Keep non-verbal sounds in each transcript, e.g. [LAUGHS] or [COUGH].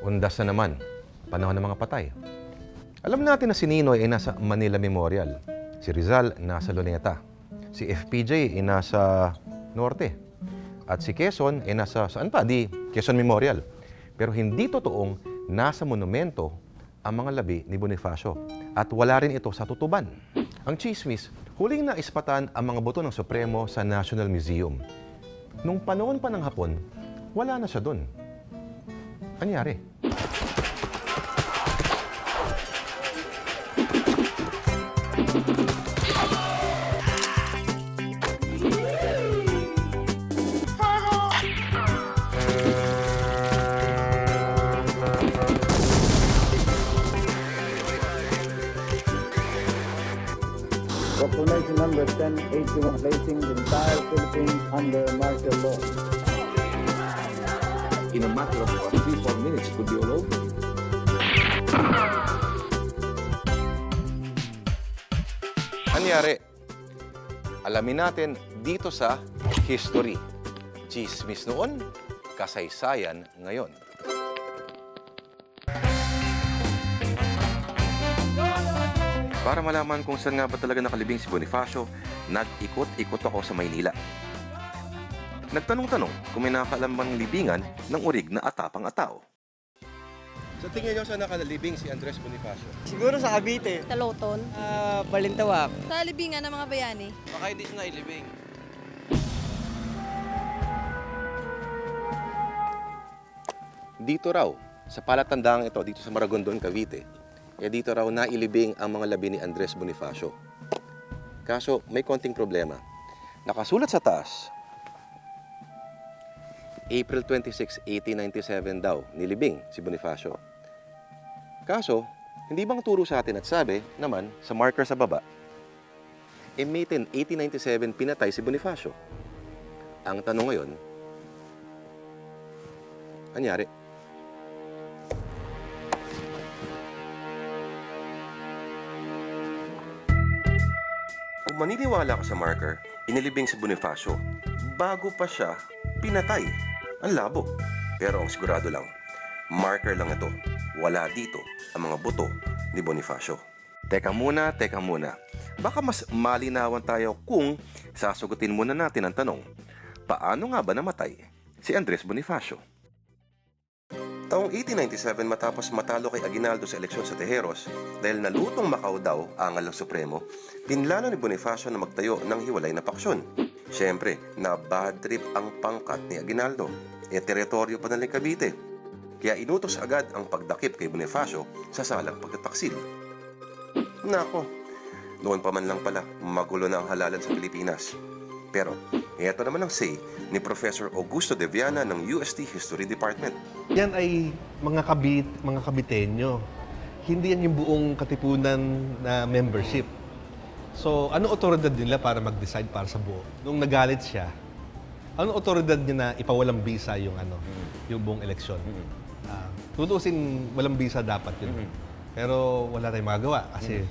Undas na naman, panahon ng mga patay. Alam natin na si Ninoy ay nasa Manila Memorial. Si Rizal nasa Luneta. Si FPJ ay nasa Norte. At si Quezon ay nasa, saan pa? Di, Quezon Memorial. Pero hindi totoong nasa monumento ang mga labi ni Bonifacio. At wala rin ito sa tutuban. Ang chismis, huling na ispatan ang mga buto ng Supremo sa National Museum. Nung panahon pa ng hapon, wala na siya doon. Anyari? Proclamation number 1081 placing the entire Philippines under martial law. In a matter of uh, three, four minutes, it could be all over. Anyari? Alamin natin dito sa history. Chismis noon, kasaysayan ngayon. Para malaman kung saan nga ba talaga nakalibing si Bonifacio, nag-ikot-ikot ako sa Maynila. Nagtanong-tanong kung may nakakaalam bang libingan ng urig na atapang atao. Sa tingin niyo saan nakalibing si Andres Bonifacio? Siguro sa Cavite. Sa Lawton. Ah, Balintawak. Sa libingan ng mga bayani. Baka hindi siya nailibing. Dito raw, sa palatandang ito, dito sa Maragondon, Cavite, eh dito raw nailibing ang mga labi ni Andres Bonifacio. Kaso may konting problema. Nakasulat sa taas, April 26, 1897 daw, nilibing si Bonifacio. Kaso, hindi bang turo sa atin at sabi naman sa marker sa baba, eh May 10, 1897 pinatay si Bonifacio. Ang tanong ngayon, anyari? Kung maniniwala ka sa marker, inilibing si Bonifacio bago pa siya pinatay. Ang labo. Pero ang sigurado lang, marker lang ito. Wala dito ang mga buto ni Bonifacio. Teka muna, teka muna. Baka mas malinawan tayo kung sasagutin muna natin ang tanong, paano nga ba namatay si Andres Bonifacio? Taong 1897 matapos matalo kay Aguinaldo sa eleksyon sa Tejeros dahil nalutong Macau daw ang ng Supremo, pinlano ni Bonifacio na magtayo ng hiwalay na paksyon. Siyempre, na bad trip ang pangkat ni Aguinaldo. E teritoryo pa ng Cavite. Kaya inutos agad ang pagdakip kay Bonifacio sa salang pagtataksil. Nako, noon pa man lang pala magulo na ang halalan sa Pilipinas. Pero, ito naman ang say ni Professor Augusto de Viana ng UST History Department. Yan ay mga kabit, mga kabitenyo. Hindi yan yung buong katipunan na membership. So, ano otoridad nila para mag-decide para sa buo? Nung nagalit siya, ano otoridad niya na ipawalang bisa yung ano, yung buong eleksyon? Ah, tutusin walang bisa dapat yun. Pero wala tayong magagawa kasi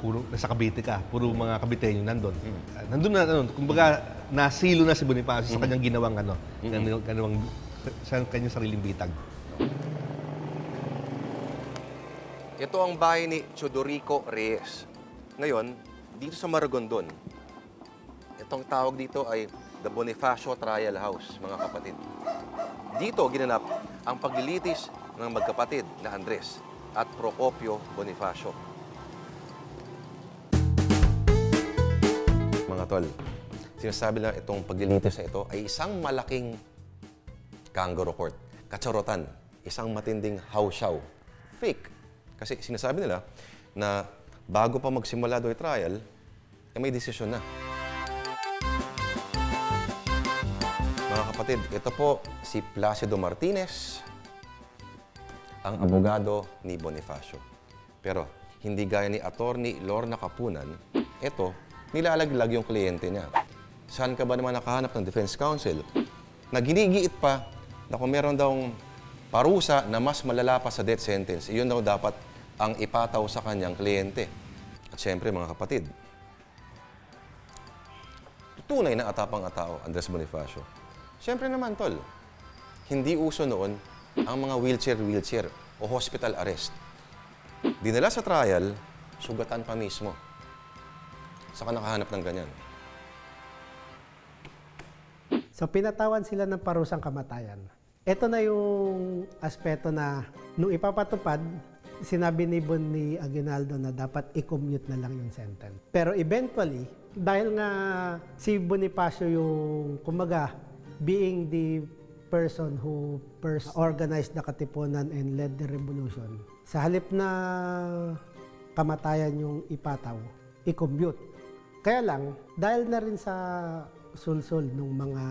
puro nasa Cavite ka, puro mga Caviteño nandun. Ah, nandun na ano, kumbaga nasilo na si Bonifacio sa kanyang ginawang ano, kanyang, kanyang, sa kanyang sariling bitag. Ito ang bahay ni Chodorico Reyes. Ngayon, dito sa Maragondon, itong tawag dito ay the Bonifacio Trial House, mga kapatid. Dito ginanap ang paglilitis ng magkapatid na Andres at Procopio Bonifacio. Mga tol, sinasabi lang itong paglilitis na ito ay isang malaking kangaroo court. Kacharotan, isang matinding hausyaw. Fake. Kasi sinasabi nila na bago pa magsimula yung trial, eh may desisyon na. Mga kapatid, ito po si Placido Martinez, ang abogado ni Bonifacio. Pero hindi gaya ni Attorney Lorna Kapunan, ito, nilalaglag yung kliyente niya. Saan ka ba naman nakahanap ng defense counsel? Na ginigiit pa na kung meron daw parusa na mas malala pa sa death sentence, iyon daw dapat ang ipataw sa kanyang kliyente. At syempre, mga kapatid, tunay na atapang atao, Andres Bonifacio. Siyempre naman, tol, hindi uso noon ang mga wheelchair-wheelchair o hospital arrest. Dinala sa trial, sugatan pa mismo. Saka nakahanap ng ganyan. So pinatawan sila ng parusang kamatayan. Ito na yung aspeto na nung ipapatupad, sinabi ni Bon ni Aguinaldo na dapat i-commute na lang yung sentence. Pero eventually, dahil nga si Bonifacio yung, kumaga, being the person who first organized the Katipunan and led the revolution, sa halip na kamatayan yung ipataw, i-commute. Kaya lang, dahil na rin sa sulsul ng mga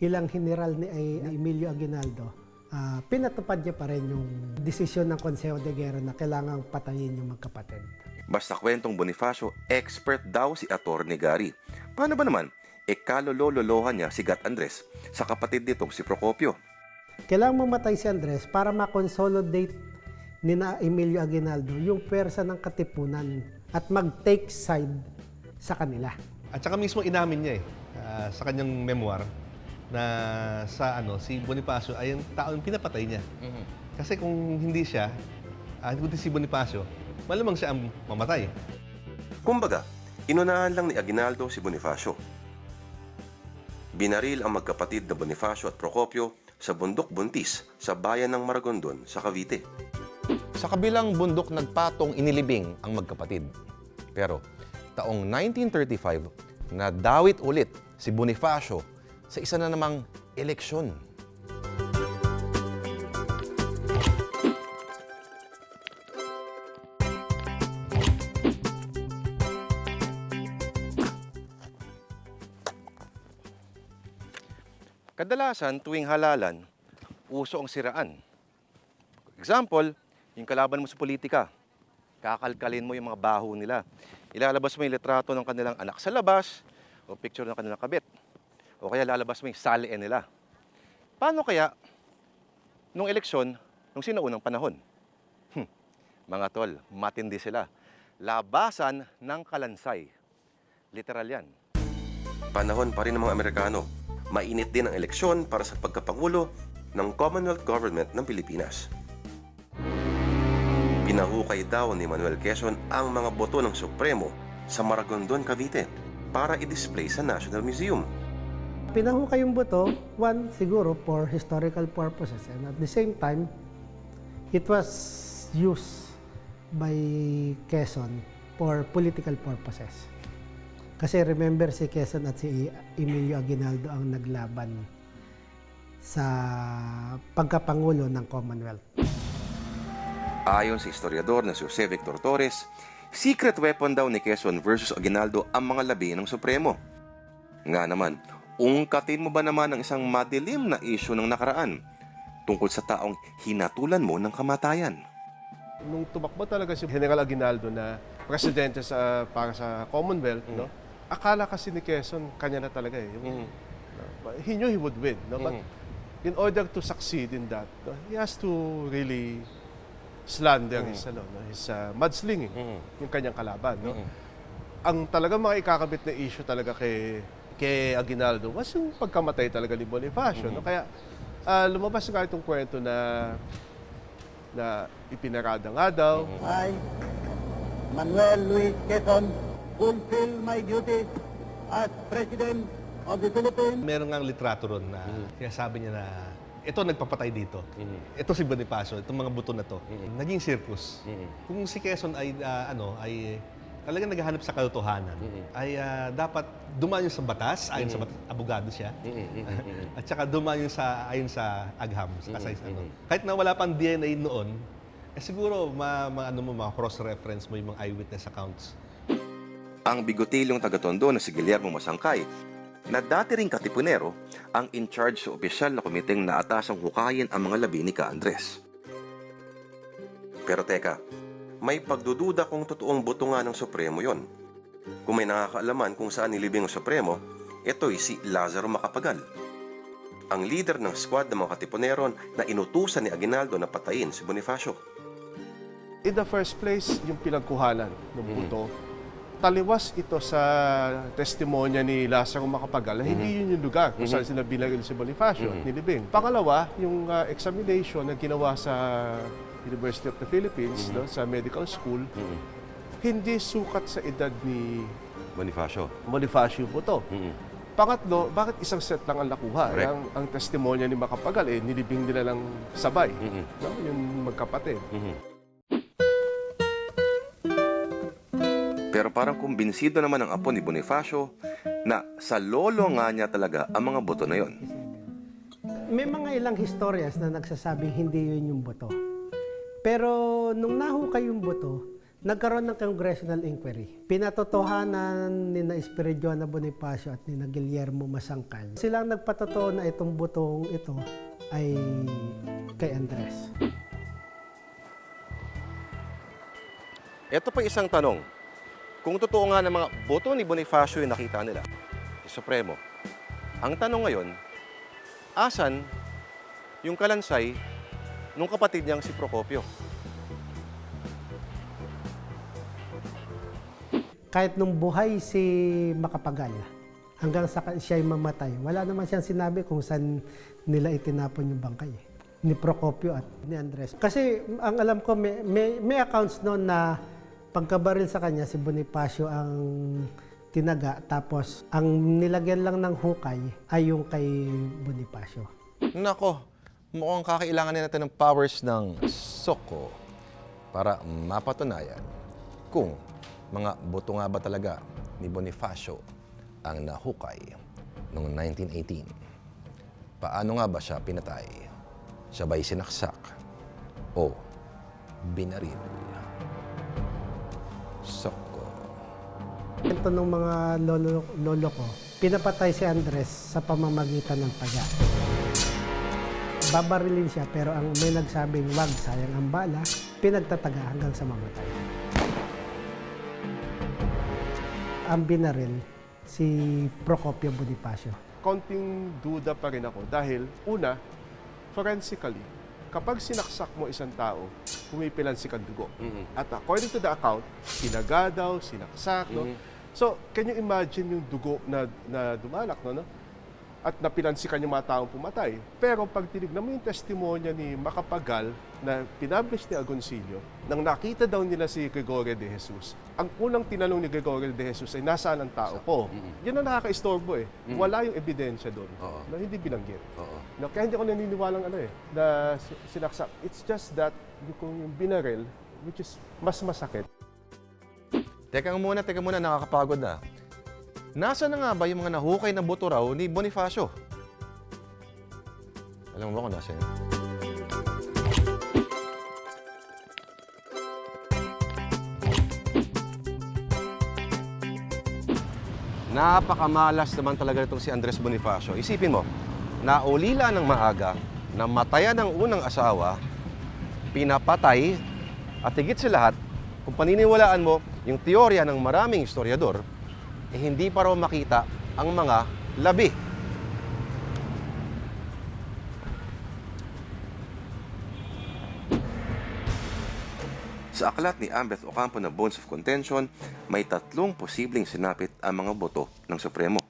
ilang general ni Emilio Aguinaldo, ah, pinatupad niya pa rin yung desisyon ng Consejo de Guerra na kailangang patayin yung magkapatid. Basta kwentong Bonifacio, expert daw si Atty. Gary. Paano ba naman? E kalololohan niya si Gat Andres sa kapatid nitong si Procopio. Kailangang mamatay si Andres para ma-consolidate ni na Emilio Aguinaldo yung pwersa ng katipunan at mag-take side sa kanila. At saka mismo inamin niya eh, ah, sa kanyang memoir, na sa ano, si Bonifacio ay ang taong pinapatay niya. Kasi kung hindi siya, ah, kundi si Bonifacio, malamang siya ang mamatay. Kumbaga, inunahan lang ni Aguinaldo si Bonifacio. Binaril ang magkapatid na Bonifacio at Procopio sa bundok buntis sa bayan ng Maragondon sa Cavite. Sa kabilang bundok nagpatong inilibing ang magkapatid. Pero taong 1935, nadawit ulit si Bonifacio sa isa na namang eleksyon. Kadalasan tuwing halalan, uso ang siraan. Example, yung kalaban mo sa politika. Kakalkalin mo yung mga baho nila. Ilalabas mo yung litrato ng kanilang anak sa labas o picture ng kanilang kabit. O kaya lalabas mo yung salien nila. Paano kaya nung eleksyon, nung sinaunang panahon? Hmm, mga tol, matindi sila. Labasan ng kalansay. Literal yan. Panahon pa rin ng mga Amerikano. Mainit din ang eleksyon para sa pagkapangulo ng Commonwealth Government ng Pilipinas. Pinahukay daw ni Manuel Quezon ang mga boto ng Supremo sa Maragondon, Cavite para i-display sa National Museum. Pinahukay yung boto, one, siguro for historical purposes. And at the same time, it was used by Quezon for political purposes. Kasi remember si Quezon at si Emilio Aguinaldo ang naglaban sa pagkapangulo ng Commonwealth. Ayon sa historiador na si Jose Victor Torres, secret weapon daw ni Quezon versus Aguinaldo ang mga labi ng Supremo. Nga naman, ungkatin mo ba naman ang isang madilim na isyu ng nakaraan tungkol sa taong hinatulan mo ng kamatayan? nung tumakbo talaga si General Aguinaldo na presidente sa para sa Commonwealth, no? Akala kasi ni Quezon kanya na talaga eh. Yung, no? He knew he would win, no? But in order to succeed in that, no, he has to really slander his ano, no? his uh, mudslinging, yung kanyang kalaban, no? Ang talaga mga ikakabit na issue talaga kay kay Aguinaldo was yung pagkamatay talaga ni Bonifacio, no? Kaya ah, lumabas nga itong kwento na na ipinarada nga daw. I, Manuel Luis Quezon, fulfill my duties as President of the Philippines. Meron nga litrato ron na kaya sabi niya na ito nagpapatay dito. Ito si Bonifacio, itong mga buto na to. Naging circus. Kung si Quezon ay ah, ano ay talagang naghahanap sa katotohanan, ay ah, dapat dumaan yun sa batas, ayon sa batas, abogado siya. [LAUGHS] At saka dumaan yun sa ayon sa agham, sa kasay ano. Kahit na wala pang DNA noon, eh siguro ma, ma ano mo ma cross reference mo yung mga eyewitness accounts. Ang bigotilyong taga-tondo na si Guillermo Masangkay na dati ring katipunero ang in charge sa opisyal na komiteng na atasang hukayin ang mga labi ni Ka Andres. Pero teka, may pagdududa kung totoong boto nga ng Supremo yon. Kung may nakakaalaman kung saan nilibing ang Supremo, ito'y si Lazaro Macapagal. Ang leader ng squad ng mga katipuneron na inutusan ni Aguinaldo na patayin si Bonifacio. In the first place, yung pinagkuhanan ng buto taliwas ito sa testimonya ni Lazaro Macapagal, na hindi yun yung lugar kung saan sila binaril si Bonifacio at nilibing. Pangalawa, yung ah, examination na ginawa sa University of the Philippines, no, sa medical school, hindi sukat sa edad ni Bonifacio. Bonifacio po to. Pangatlo, bakit isang set lang ang nakuha? Correct. Ang, ang testimonya ni Macapagal, eh, nilibing nila lang sabay. No? Yung magkapatid. Pero parang kumbinsido naman ang apo ni Bonifacio na sa lolo nga niya talaga ang mga boto na yon. May mga ilang historias na nagsasabing hindi yun yung boto. Pero nung nahukay yung boto, nagkaroon ng congressional inquiry. Pinatotohanan ni na Espiridiona Bonifacio at ni na Guillermo Masangkal. Silang nagpatotoo na itong botong ito ay kay Andres. Ito pa isang tanong. Kung totoo nga ng mga boto ni Bonifacio yung nakita nila, si Supremo, ang tanong ngayon, asan yung kalansay nung kapatid niyang si Procopio? Kahit nung buhay si Makapagal, hanggang sa siya ay mamatay, wala naman siyang sinabi kung saan nila itinapon yung bangkay. eh. Ni Procopio at ni Andres. Kasi ang alam ko, may, may, may accounts noon na pagkabaril sa kanya, si Bonifacio ang tinaga. Tapos, ang nilagyan lang ng hukay ay yung kay Bonifacio. Nako, mukhang kakailangan na natin ng powers ng Soko para mapatunayan kung mga boto nga ba talaga ni Bonifacio ang nahukay noong 1918. Paano nga ba siya pinatay? Siya ba'y sinaksak o binaril? Soko. Ito ng mga lolo, lolo ko, pinapatay si Andres sa pamamagitan ng taga. Babarilin siya pero ang may nagsabing wag sayang ang bala, pinagtataga hanggang sa mamatay. Ang binaril si Procopio Bonifacio. konting duda pa rin ako dahil una, forensically, kapag sinaksak mo isang tao, pumipilansik ang dugo. At according to the account, sinaga daw, sinaksak, no? So, can you imagine yung dugo na, na dumalak, no? no? At napilansikan yung mga taong pumatay. Pero pag tinignan mo yung testimonya ni Macapagal na pinablish ni Agoncillo, nang nakita daw nila si Gregorio de Jesus, ang unang tinanong ni Gregorio de Jesus ay nasaan ang tao ko? Yan ang nakaka-istorbo eh. Wala yung ebidensya doon Oo. na hindi binanggit. Oo. No, kaya hindi ako naniniwalang ano eh, na si- sinaksak. It's just that yung binaril, which is mas masakit, Teka muna, teka muna, nakakapagod na. Nasaan na nga ba yung mga nahukay na boto raw ni Bonifacio? Alam mo ba kung yun? Napakamalas naman talaga itong si Andres Bonifacio. Isipin mo, naulila ng maaga, namatayan ng unang asawa, pinapatay, at higit sa lahat, kung paniniwalaan mo yung teorya ng maraming historiador, eh hindi pa raw makita ang mga labi. Sa aklat ni Ambeth Ocampo na Bones of Contention, may tatlong posibleng sinapit ang mga boto ng Supremo.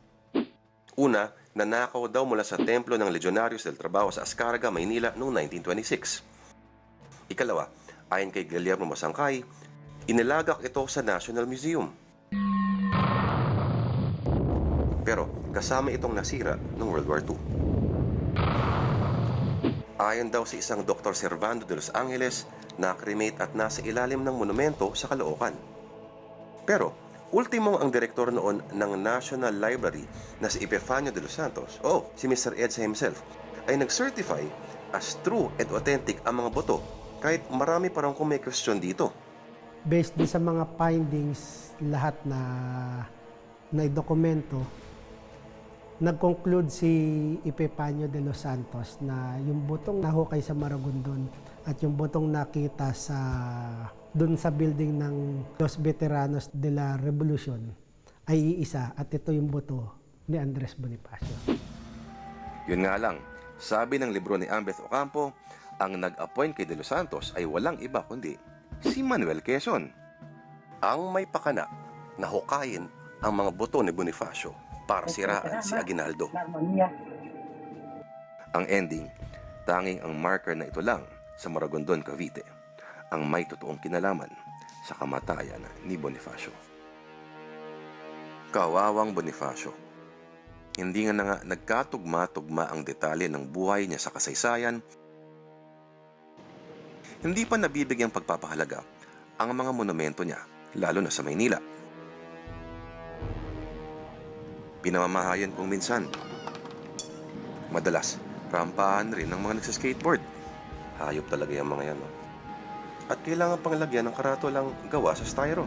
Una, nanakaw daw mula sa templo ng Legionarios del Trabaho sa Ascaraga, Maynila noong 1926. Ikalawa, ayon kay Guillermo Masangkay, inilagak ito sa National Museum. Pero kasama itong nasira noong World War II. Ayon daw sa isang Dr. Servando de Los Angeles, na-cremate at nasa ilalim ng monumento sa Caloocan. Pero, ultimo ang direktor noon ng National Library na si Epifanio de los Santos, oh, si Mr. Edsa himself, ay nag-certify as true and authentic ang mga boto kahit marami parang kung may question dito. Based din sa mga findings lahat na na dokumento, nag-conclude si Epifanio de los Santos na yung botong nahukay sa Maragondon at yung botong nakita sa doon sa building ng Los Veteranos de la Revolution ay iisa at ito yung boto ni Andres Bonifacio. Yun nga lang, sabi ng libro ni Ambeth Ocampo, ang nag-appoint kay De Los Santos ay walang iba kundi si Manuel Quezon. Ang may pakana na hukayin ang mga boto ni Bonifacio para siraan si Aguinaldo. Ang ending, tanging ang marker na ito lang sa Maragondon, Cavite ang may totoong kinalaman sa kamatayan ni Bonifacio. Kawawang Bonifacio. Hindi nga na nga nagkatugma-tugma ang detalye ng buhay niya sa kasaysayan. Hindi pa nabibigyang pagpapahalaga ang mga monumento niya, lalo na sa Maynila. Pinamamahayan kung minsan. Madalas, rampahan rin ng mga nagsiskateboard. Hayop talaga yung mga yan. No? At kailangan pang lagyan ng karatolang gawa sa styro.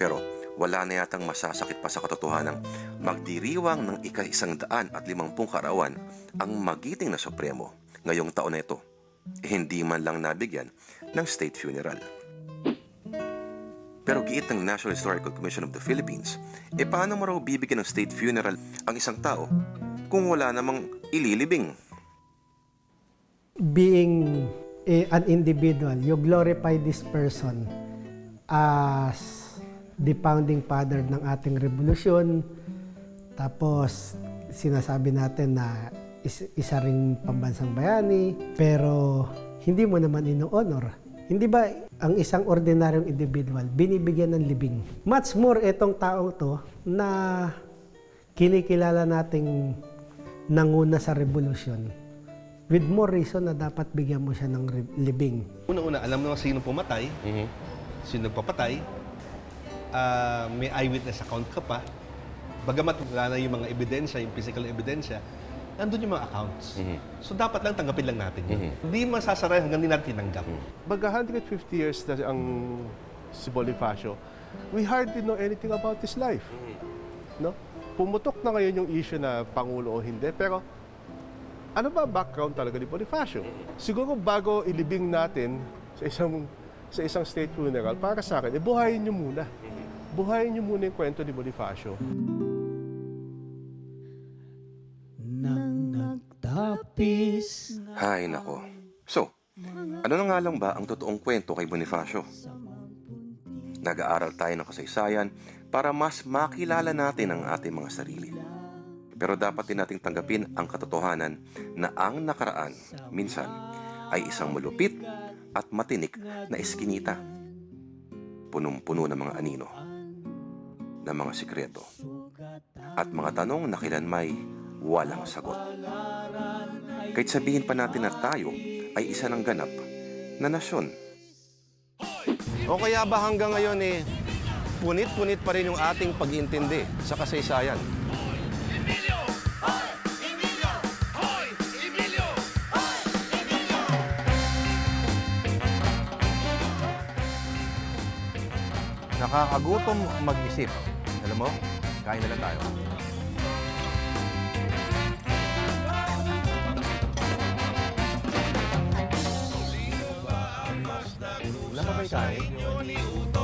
Pero wala na yatang masasakit pa sa katotohanan magdiriwang ng ika-isang daan at limampung karawan ang magiting na Supremo ngayong taon na ito. Hindi man lang nabigyan ng state funeral. Pero giit ng National Historical Commission of the Philippines, e paano mo raw bibigyan ng state funeral ang isang tao kung wala namang ililibing? being a- an individual, you glorify this person as the founding father ng ating revolusyon. Tapos, sinasabi natin na is- isa ring pambansang bayani, pero hindi mo naman ino-honor. Hindi ba ang isang ordinaryong individual binibigyan ng libing? Much more itong taong to na kinikilala nating nanguna sa revolusyon with more reason na dapat bigyan mo siya ng libing. Una-una, alam mo sino pumatay, sino papatay, ah, may eyewitness account ka pa, bagamat wala na yung mga ebidensya, yung physical ebidensya, nandun yung mga accounts. So dapat lang tanggapin lang natin yun. Hindi masasara hanggang hindi natin tinanggap. Mag 150 years na ang si Bonifacio, we hardly know anything about his life. No? Pumutok na ngayon yung issue na pangulo o hindi, pero ano ba background talaga ni Bonifacio? Siguro bago ilibing natin sa isang sa isang state funeral, para sa akin, eh, buhayin niyo muna. Buhayin niyo muna yung kwento ni Bonifacio. Hay nako. So, ano na nga lang ba ang totoong kwento kay Bonifacio? Nag-aaral tayo ng kasaysayan para mas makilala natin ang ating mga sarili. Pero dapat din nating tanggapin ang katotohanan na ang nakaraan minsan ay isang malupit at matinik na eskinita. Punong-puno ng mga anino, ng mga sikreto, at mga tanong na kailanmay walang sagot. Kahit sabihin pa natin na tayo ay isa ng ganap na nasyon. O kaya ba hanggang ngayon eh, punit-punit pa rin yung ating pag-iintindi sa kasaysayan? Nakakagutom mag-isip. Alam mo, kain na lang tayo. Wala pa